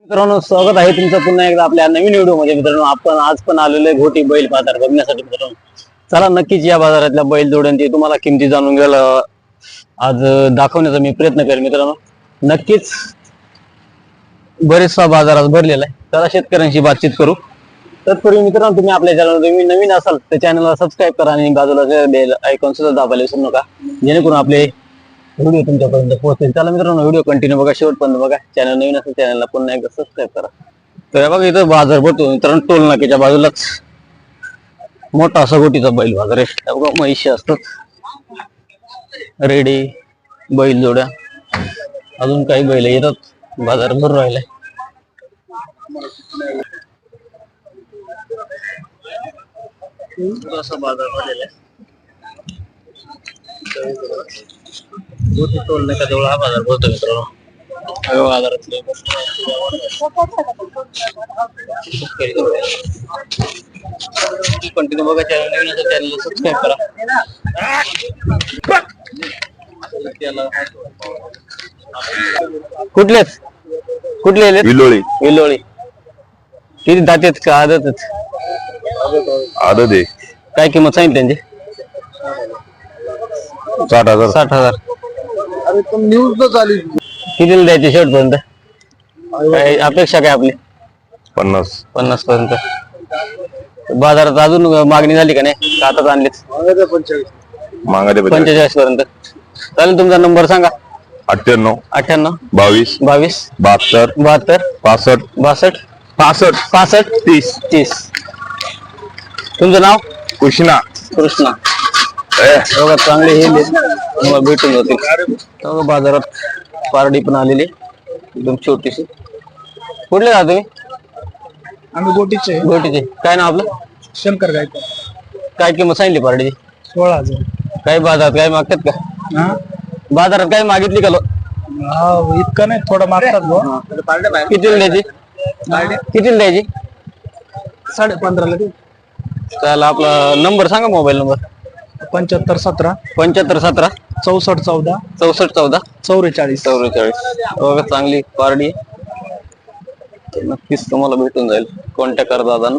मित्रांनो स्वागत आहे तुमचं पुन्हा एकदा आपल्या नवीन व्हिडिओमध्ये मित्रांनो आपण आज पण आलेलो आहे घोटी बैल बाजार बघण्यासाठी मित्रांनो. चला नक्कीच या बाजारातल्या बैल जोड्यांची तुम्हाला किमती जाणून घ्यायला आज दाखवण्याचा मी प्रयत्न करेन मित्रांनो. नक्कीच बरेचसा बाजार आज भरलेला आहे. चला शेतकऱ्यांशी बातचीत करू. तत्पूर्वी मित्रांनो तुम्ही आपल्या चॅनल तुम्ही नवीन असाल तर चॅनलला सबस्क्राईब करा आणि बाजूला बेल आयकॉन सुद्धा दाबायला विसरू नका. जेणेकरून आपले व्हिडिओ तुमच्यापर्यंत पोहोचेल. चला मित्रांनो व्हिडिओ कंटिन्यू बघा. शेवटपर्यंत बघा. चॅनल नवीन असेल चॅनलला पुन्हा एकदा सबस्क्राईब करा. तर बघा इथं बाजार भरतो. मित्रांनो टोल नाक्याच्या बाजूलाच. मोठा असा गोटीचा बैल बाजार आहे. बघा म्हैशी असतात. रेडी बैल जोड्या. अजून काही बैल येतात. बाजार भरून राहिलाय बाजार भरलेला आहे. गोटी टोल नाक्याजवळ हा बाजार भरतो मित्रांनो हा बाजारातले कंटिन्यू बघा चॅनल चॅनलला सबस्क्राईब करा कुठलेच? कुठले? विलोळी. विलोळी. किती दातेत का आदतच आदत आहे. काय किंमत सांगितली त्यांची? साठ हजार. साठ हजार. अरे पण न्यूज तर चालू कितीला द्यायची शेवटपर्यंत काय अपेक्षा काय आपली? पन्नास. पन्नास पर्यंत. बाजारात अजून मागणी झाली का नाही? का आताच आणलीच पंचेचाळीस. मागा ते पंचेचाळीस. पर्यंत. चालेल तुमचा नंबर सांगा. अठ्ठ्याण्णव. अठ्ठ्याण्णव. बावीस. बावीस. बहात्तर बहात्तर. पासष्ट. बासष्ट. पासष्ट. पासष्ट. तीस. तीस. तुमचं नाव? कृष्णा. कृष्णा. बघा चांगले हे. तुम्हाला भेटून जातील. बघा बाजारात पारडी पण आलेली एकदम छोटीशी. कुठले का तुम्ही? आम्ही गोटीचे. गोटीचे. काय नाव आपलं? शंकर गायकर काय किंमत सांगितली पारडीची सोळा हजार. काय बाजारात काय मागतात का? हा? बाजारात काय मागितली का लो हा, इतकं नाही थोडं मागतात बुवा. कितीला द्यायची? कितीला द्यायची? साडे पंधराला दे चाल आपला नंबर सांगा मोबाईल नंबर. पंच्याहत्तर सतरा. पंच्याहत्तर सतरा. चौसष्ट चौदा. चौसष्ट चौदा. चौवेचाळीस चौवेचाळीस बघा चांगली पारडी आहे. तर नक्कीच तुम्हाला भेटून जाईल. कॉन्टॅक्ट करा दादांना?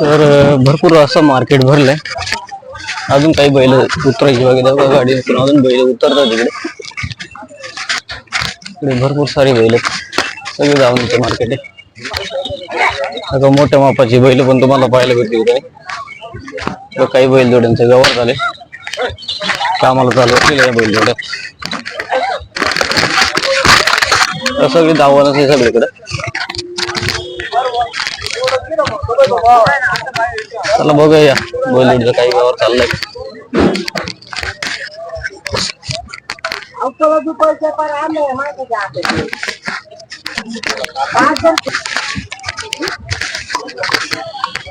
तर अं, भरपूर असं मार्केट भरलंय. अजून काही बैल उतरायची वगैरे बघा गाडी अजून बैल उतरतात तिकडे इकडे भरपूर सारी बैल आहेत. सगळे जाऊन मार्केट आहे. आता मोठ्या मापाची बैल पण तुम्हाला पाहायला भेटतील. इकडे काही बैल जोड्यांचे व्यवहार झाले. कामाला चालू केलं या बैल जोड्या तर सगळी दावणच आहे सगळीकडे. चला बघूया बैलजोडीचं काही व्यवहार चाललाय.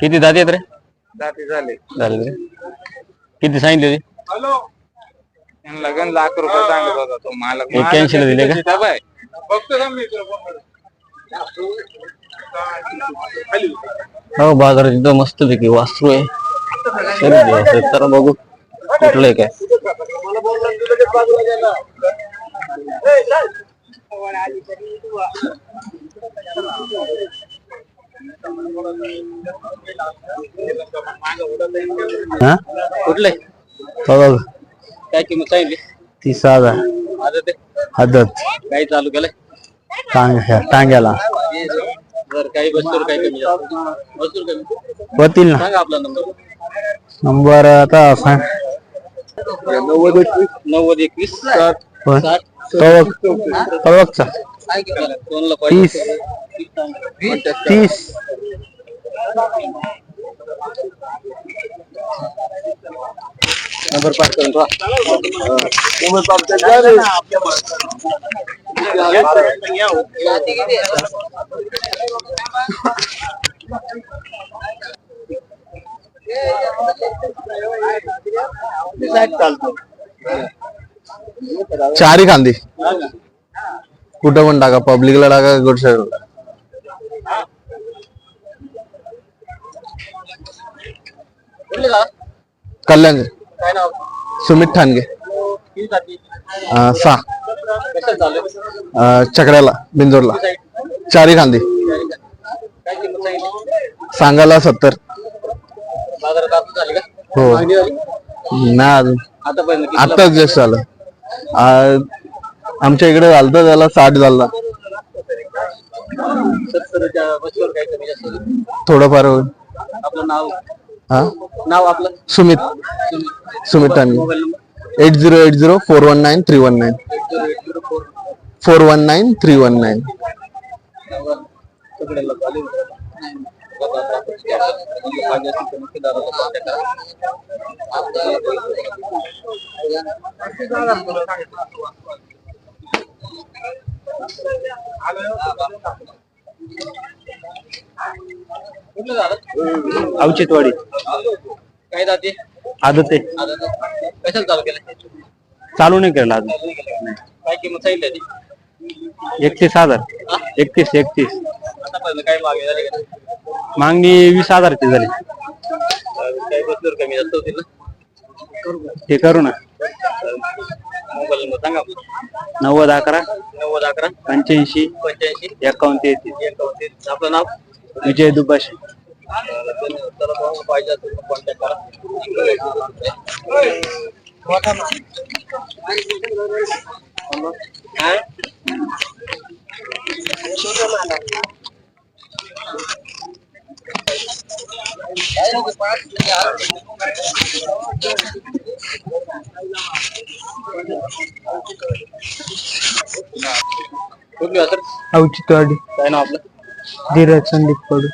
किती दात येत रे? जाती झाले. झाले रे. किती सांगितले होते त्यांना गण लाख रुपये सांगत होता तो मालक. एक्क्याऐंशी दिले का? बघतो का मी हो बाजारात एकदम मस्त पैकी वास्तू आहे. तर बघू कुठलं आहे काय. हा? कुठलं आहे? बघा काय किंमत सांगितली? तीस आहे? आदत. काही चालू केलंय? टांग टांग्याला. जर काही काही कमी जास्त. वस्तूवर कमी? होतील ना. सांगा आपला नंबर. नंबर आता सांग नव्वद एकवीस. सात कळवकचा तीस. तीस. नंबर पाठ करून ठेवा चारी खांदी कुठं पण टाका पब्लिकला टाका कल्याण. काय नाव? सुमित ठाणगे. किती जाती? अं, सहा. कशाला चालू आहे? अं, चकड्याला बिंजोडला चारी खांदी. काय किंमत सांगितली? सांगायला सत्तर. बाजारात आता झाली का? हो. मागणी झाली? नाही अजून. आतापर्यंत किती आताच जस्ट झालं आ, आमच्या इकडे झालं त्याला साठ झाला सत्तरच्या बसवर काय कमी जास्त होईल. थोडंफार होईल. आपलं नाव? हा? नाव आपलं? Sumit. Sumit mobile number eight zero eight zero four one nine three one nine. Four one nine three one nine. कुठलं झालं अवचितवाडी काय जाते आदत. आहे कशाला चालू केलं? चालू नाही केलं अजून. काय किंमत सांगितली ती एकतीस हजार. एकतीस एकतीस. आतापर्यंत काय मागणी झाली का? मागणी वीस हजारची झाली. काही बसल्यावर कमी जास्त होतील ना? ते करू ना. मोबाईल नंबर सांगा. आपला नव्वद अकरा. नव्वद अकरा पंच्याऐंशी पंच्याऐंशी एकावन्न तेहतीस एकावन्न आपलं नाव विजय दुबाशे त्याला कोणाला पाहिजे असेल तर कॉन्टॅक्ट करा? कुठली वासर अवचितवाडी काय नाव आपलं? धीरज संदीप कडू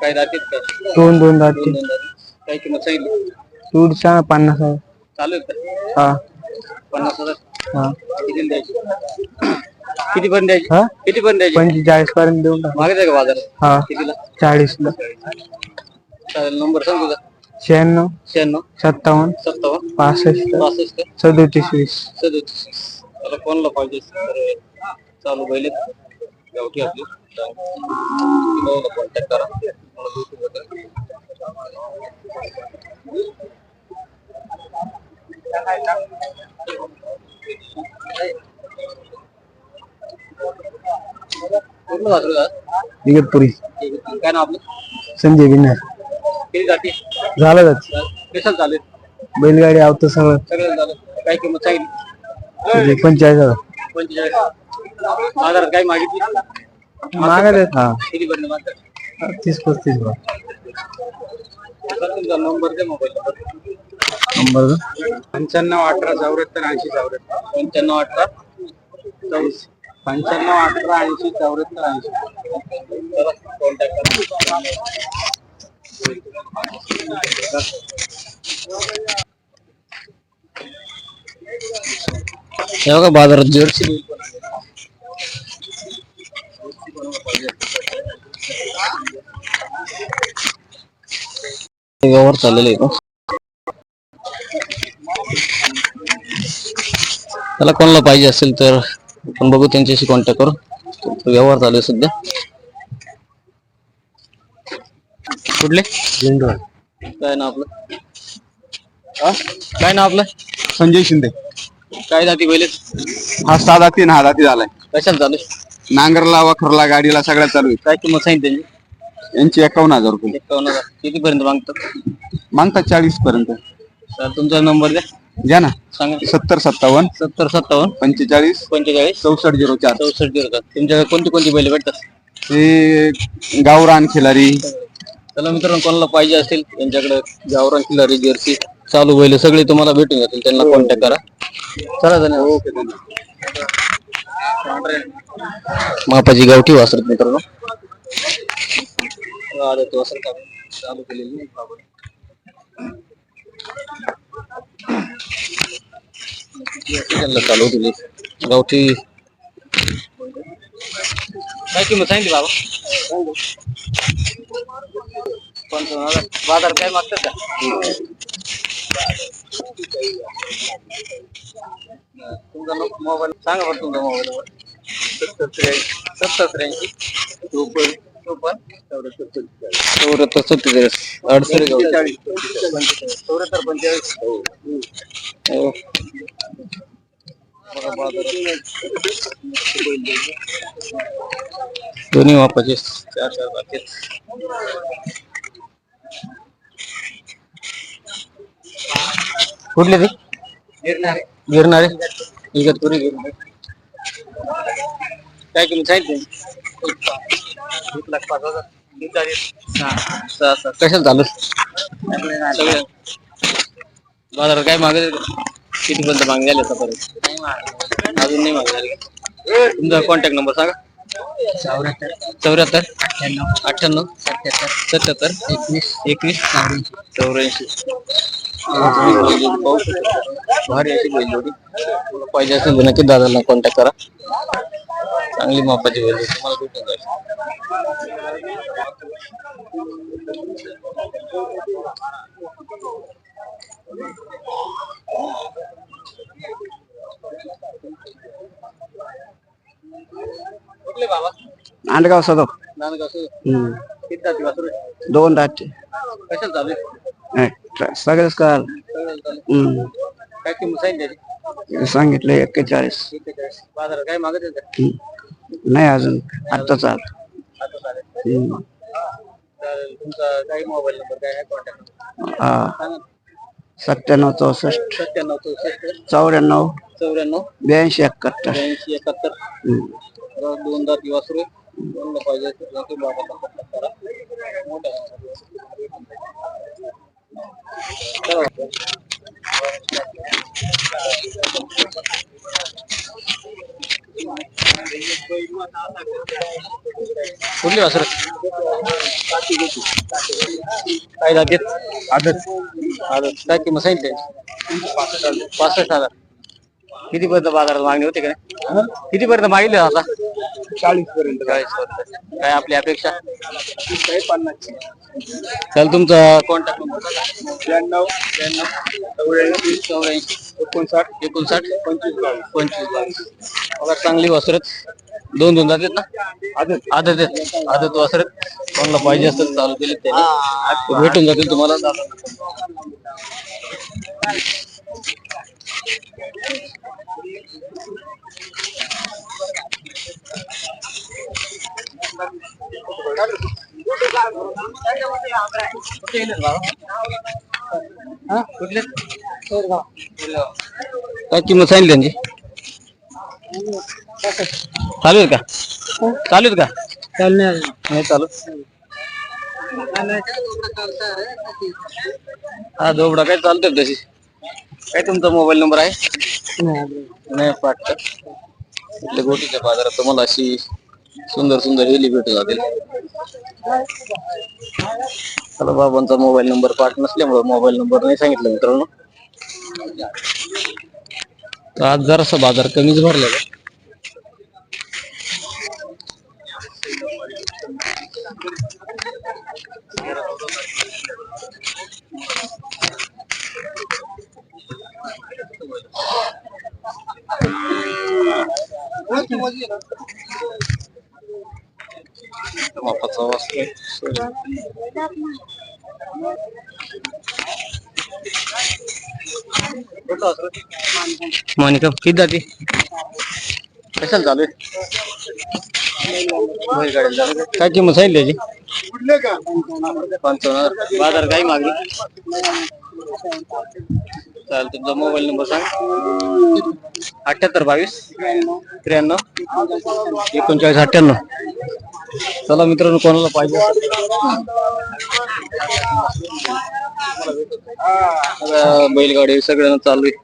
काय दाखीत का? दोन दोन दाते काय किंमत सांगितली? सांगा पन्नास हजार. चालू आहे का? हा. पन्नास हजार. हा. किती द्यायची किती पण द्यायची? हा? किती पण द्यायची? पंचेचाळीस पर्यंत देऊन टाक. मागे का बाजारात? हा. कितीला? चाळीसला. चालेल नंबर सांग तुझा. शहाण्णव. शहाण्णव. सत्तावन्न. सत्तावन्न. पासष्ट. पासष्ट. सदोतीस वीस. सदोतीस. त्याला कोणाला पाहिजे? असेल तर चालू पहिले. गावठी आपली. कॉन्टॅक्ट करा. मला वर इगतपुरी. काय नाव आपलं? संजय विनर किती जाती? झालं जात. कशाला चालेल बैलगाडी आवतं सगळं. सगळं झालं. काय किंमत सांगितली? पंचेचाळीस हजार. पंचेचाळीस बाजारात काय मागितली? मागत आहेत हा. किती पर्यंत मागतात? तीस पस्तीस तुमचा नंबर दे मोबाईल नंबर पंच्याण्णव अठरा चौऱ्याहत्तर ऐंशी चौऱ्याहत्तर. पंच्याण्णव अठरा चौस पंच्याण्णव अठरा ऐंशी चौऱ्याहत्तर ऐंशी कॉन्टॅक्ट हे बघा बाजारात जर्सी व्यवहार चाललेला आहे का त्याला कोणाला पाहिजे असेल तर आपण बघू त्यांच्याशी कॉन्टॅक्ट करू. व्यवहार चालू आहे सध्या. कुठले? काय नाव आपलं? हा? काय नाव आपलं? संजय शिंदे. काय जाती पहिले? हा सहा दाती हा दाती झालाय. कशाला चालू आहे? नांगरला वखरला गाडीला सगळ्यात चालू आहे. काय किंमत सांगितली त्यांची? यांची एकावन्न हजार रुपये. एकावन्न हजार. किती पर्यंत मागतात? मागतात चाळीस पर्यंत तर तुमचा नंबर द्या. घ्या ना. सांगा. सत्तर सत्तावन्न. सत्तर सत्तावन्न. पंचेचाळीस. पंचेचाळीस. चौसष्ट झिरो चार. चौसष्ट झिरो तुमच्याकडे कोणती कोणती बैल भेटतात? हे गावरान खिलारी चला मित्रांनो कोणाला पाहिजे असेल त्यांच्याकडे गावरान खिलारी जर्सी चालू बैल सगळे तुम्हाला भेटून जातील. त्यांना कॉन्टॅक्ट करा. चला धन्यवाद. मापाची गावठी वासरत मित्रांनो. चालू केलेली. त्यांना चालू केली गावठी काय किंमत सांगितली बाबा पंचावन्न हजार बाजार काय मागतात का तुमचा मोबाईल सांगा बरं तुमचा मोबाईल सत्तर त्र्याऐंशी सत्तर त्र्याऐंशी चोपन्न चोपन्न चौऱ्याहत्तर सत्तेचाळीस अडसष्ट चौऱ्याहत्तर पंचेचाळीस. दोन्ही वापाचे चार चार बाकी कुठले ते गिरणारे. इगतपुरी गिरणारे. काय किंमत सांगितली? एक लाख पाच हजार सहा सहा कशाला चालू? सगळे बाजारात काय मागे किती पर्यंत मागणी झाली आतापर्यंत अजून नाही मागणी झाली तुमचा कॉन्टॅक्ट नंबर सांगा. चौऱ्याहत्तर. अठ्ठ्याण्णव. सत्याहत्तर. एकवीस. एकवीस. चौऱ्याऐंशी. भारी बैलजोडी पाहिजे असेल तर नक्की दादाला कॉन्टॅक्ट करा चांगली मापाची बैल तुम्हाला भेटून जाईल कुठले बाबा नांदगाव सदो नांदगाव सुरू. किती जाती वासरू आहे? दोन दाटचे कशाला चालू आहे? सगळेच काल. काय किंमत सांगितली? सांगितलं एक्केचाळीस. बाजारात काय मागत आहे का? नाही अजून आता चाल आता चालेल. चालेल. तुमचा काही मोबाईल नंबर काय आहे कॉन्टॅक्ट हा सांगा सत्त्याण्णव चौसष्ट सत्त्याण्णव चौसष्ट चौऱ्याण्णव चौऱ्याण्णव ब्याऐंशी एकाहत्तर ब्याऐंशी एकाहत्तर दोन दात वासरू दोन पाहिजे असेल तर करा. मोठा. कुठली वासर काय जातीत आदत. आदत. काय किंमत सांगितली? पासष्ट हजार. किती पर्यंत बाजारात मागणी होते का? किती पर्यंत मागितले आता? चाळीस पर्यंत. चाळीस पर्यंत. काय आपली अपेक्षा? चल तुमचा कॉन्टॅक्ट नंबर त्र्याण्णव चौऱ्याऐंशी चौऱ्याऐंशी एकोणसाठ एकोणसाठ पंचवीस बावीस पंचवीस बावीस बघा चांगली वसरत. दोन दोन जातात ना? आदत. आदत आहेत. आदत वसरत. कोणाला पाहिजे असेल चालू केले भेटून जातील तुम्हाला. कुठले? काय किंमत सांगितली त्यांची? चालू आहे का? चालू आहेत का? नाही चालू. हा दोबडा काय चालतोय तशी? काय तुमचा मोबाईल नंबर आहे? नाही वाटत इथल्या गोटीच्या बाजारात? तुम्हाला अशी सुंदर सुंदर हेली भेटू जातील. चला बाबांचा मोबाईल नंबर पाठ नसल्यामुळे मोबाईल नंबर नाही सांगितलं मित्रांनो. तर आज जरासा बाजार कमीच भरला मापाचा वासरे. मानिका किती जाते कशाला चालू आहे. काय किंमत सांगितली त्याची पंचावन्न. बाजार काय मागणी चालेल तुमचा मोबाईल नंबर सांग. अठ्याहत्तर बावीस त्र्याण्णव एकोणचाळीस अठ्ठ्याण्णव. चला मित्रांनो कोणाला पाहिजे बैलगाडी सगळ्यांना चालू आहे.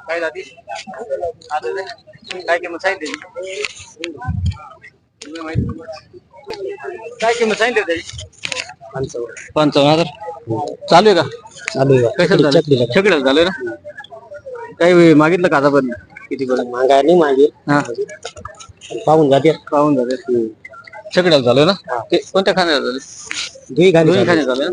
काय जाती काय किंमत सांगितली काय किंमत सांगितली त्याची पंचावन्न हजार. चालू आहे का? चालू आहे. कशाला झालं सगळं झालं ना? काही मागितलं का आतापर्यंत किती पर्यंत मागाय नाही मागे. पाहून जाते. पाहून झाले सगळ्याला झालं ना? ते कोणत्या खाण्यात झाले दुई खाण्यात झाले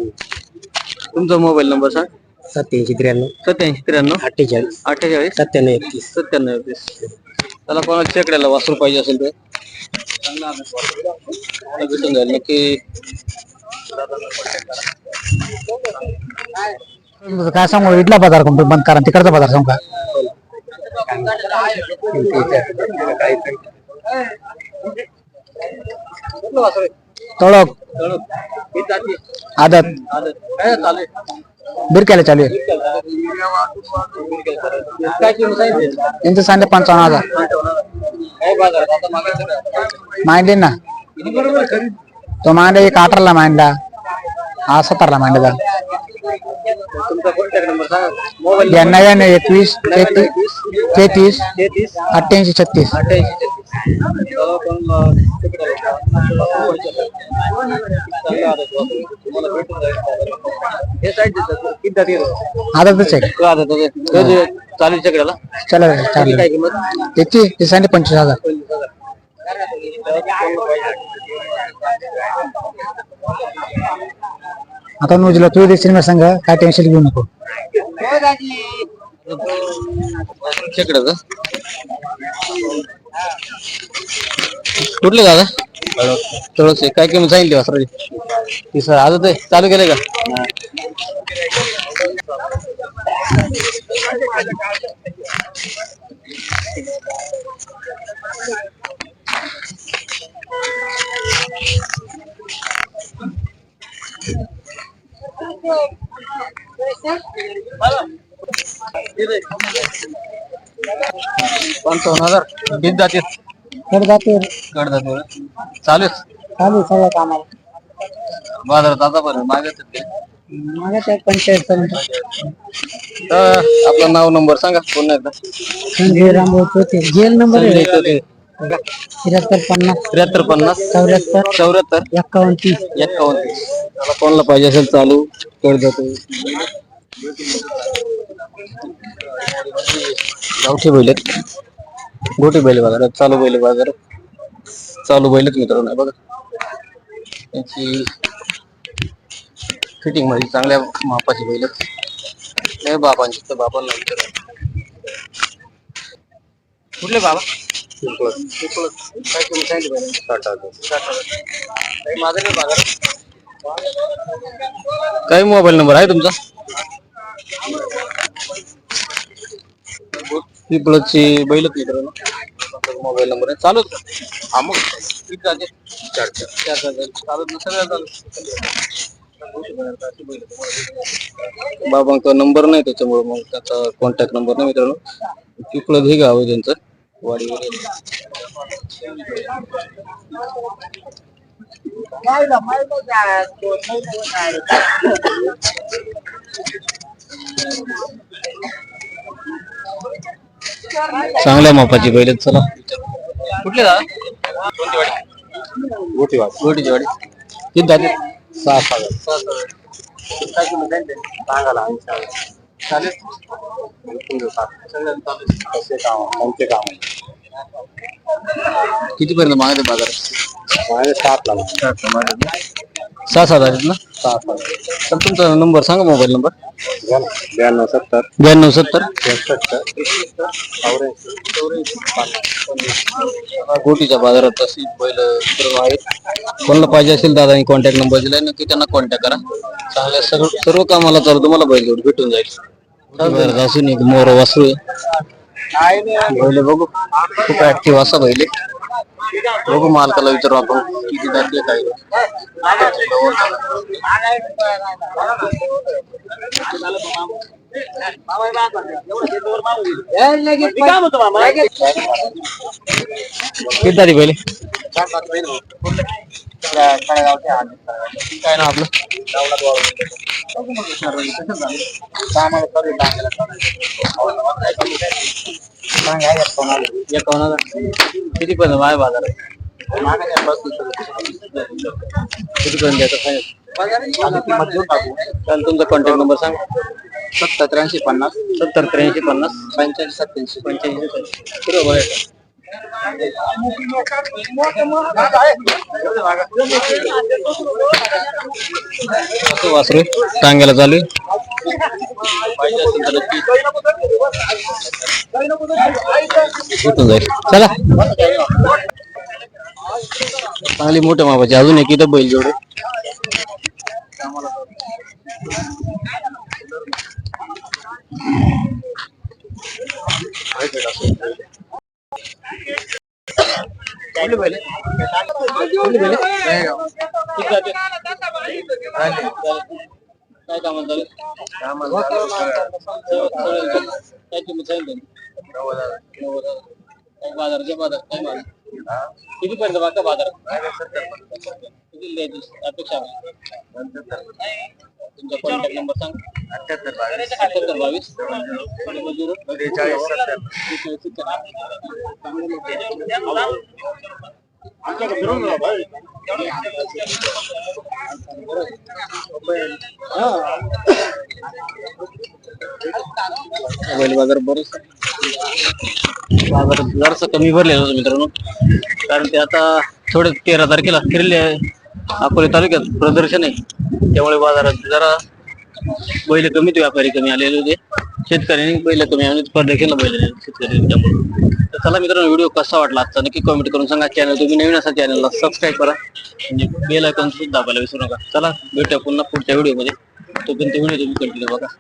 तुमचा मोबाईल नंबर सांग. सत्याऐंशी त्र्याण्णव. सत्याऐंशी त्र्याण्णव. अठ्ठेचाळीस. अठ्ठेचाळीस. सत्त्याण्णव एकतीस. सत्त्याण्णव एकवीस त्याला कोणाला चेकड्याला वासरू पाहिजे असेल तर? मला भेटून जाईल? नक्की. काय सांगू? इथला बाजार कोणतो? बंद करा. तिकडचा बाजार सांगू का? तळक आदत. काय चालू आहे. बिरक्याला चालू आहे. काय किंमत सांगितली यांचं सांगते पंचावन्न हजार. काय बाजारात आता मागायचं का? मांडले ना. किती बरोबर आहे? तो मांडे एक अठराला मांडला हा सतराला मांडला ब्याण्णव एकवीस तेहतीस अठ्ठ्याऐंशी छत्तीस. आदतच आहे. तो जे चालू चालेल त्याची ते सांगते पंचवीस हजार. आता नोजला तू देशील मी सांग काय टेन्शन घेऊ नको. चकड्याचा कुठले दादा? थोडस काय किंमत सांगितली वासराची? ती सर आजच आहे चालू केले का? Thank you. पंचावन्न हजार. तर जाते कड जातील चालू आहे. चालू सगळं कामाला बाजारात आता बरं मागत ते. माझ्या त्या पंचायत तर आपलं नाव नंबर सांगा पुन्हा एकदा. संजय रामभाऊ चौथे. जेल नंबर आहे. त्र्याहत्तर पन्नास. त्र्याहत्तर पन्नास. चौऱ्याहत्तर. चौऱ्याहत्तर. एक्कावन्न तीस. एक्कावन्न तीस. त्याला कोणाला पाहिजे असेल चालू कड जातो गावठी बैल गोटी बैल बाजारात चालू बैल बाजारात. चालू बैलच मित्रांनो बघा. त्यांची फिटिंगमध्ये चांगल्या मापाची बैल नाही बाबांची तर बाबांना विचारा. कुठले बाबा? काय तुम्ही सांगितलं बैलांची? साठ हजार. काही माझं नाही काय मोबाईल नंबर आहे तुमचा? पिपळची बैलच मित्रांनो. मोबाईल नंबर आहे. चालू हा मग. किती जाते? चार चार चार चालू बाबांचा नंबर नाही त्याच्यामुळे मग त्याचा कॉन्टॅक्ट नंबर नाही मित्रांनो. पिपळत हे गाव आहे त्यांचं. चांगल्या मापाची बैल आहेत, चला कुठले दादा वाडी गोटीवाडी गोटीची वाडी किती दाते सहा सहा? सांगायला आम्ही सांगायला. चालेल सगळ्यांना चालेल. किती पर्यंत मागते बाजारात सहा सात आहेत ना? तर तुमचा नंबर सांगा मोबाईल नंबर. ब्याण्णव सत्तर. ब्याण्णव सत्तर. गोटीच्या बाजारात अशी बैल आहेत. कोणाला पाहिजे असेल दादा कॉन्टॅक्ट नंबर दिलाय. नक्की त्यांना कॉन्टॅक्ट करा. चांगल्या सर्व सर्व कामाला चालू तुम्हाला बैल भेटून जाईल. असून एक मोर वासरू. आहे. बैल बघू. खूप ऍक्टिव्ह असा आहे. बघू मालकाला विचारू आपण किती जाते काय. किती पहिले? काय ना आपलं? किती पर्यंत आहे बाजार किती पर्यंत द्यायचं तुमचा कॉन्टॅक्ट नंबर सांग सत्तर त्र्याऐंशी पन्नास. सत्तर त्र्याऐंशी पन्नास. पंच्याऐंशी सत्याऐंशी. पंच्याऐंशी पुढं बघायचं असं चालू चला. मोठ्या मापाची. अजून एक बैल जोडे. काय किंमत काय बाजार काय बाजार किती पर्यंत बाका बाजार किती द्यायची अपेक्षा आहे? तुमचा कॉन्टॅक्ट नंबर सांग अठ्याहत्तर बावीस डबल झिरो त्रेचाळीस सत्तर. बाजार बरेच बाजार जरासं कमी भरले मित्रांनो. कारण ते आता थोडे तेरा तारखेला फिरले अकोले तालुक्यात प्रदर्शन आहे. त्यामुळे बाजारात जरा बैल कमी ते व्यापारी कमी आलेले होते. शेतकऱ्यांनी बैल कमी आणि म्हणजे प्रदर्शनला बैल आले शेतकरी त्यामुळे. तर चला मित्रांनो व्हिडिओ कसा वाटला आजचा? नक्की कमेंट करून सांगा. चॅनल तुम्ही नवीन असा चॅनलला सबस्क्राईब करा. म्हणजे बेल आयकॉन सुद्धा दाबायला विसरू नका. चला भेटूया पुन्हा पुढच्या व्हिडिओमध्ये तोपर्यंत व्हिडिओ तुम्ही कंटिन्यू बघा.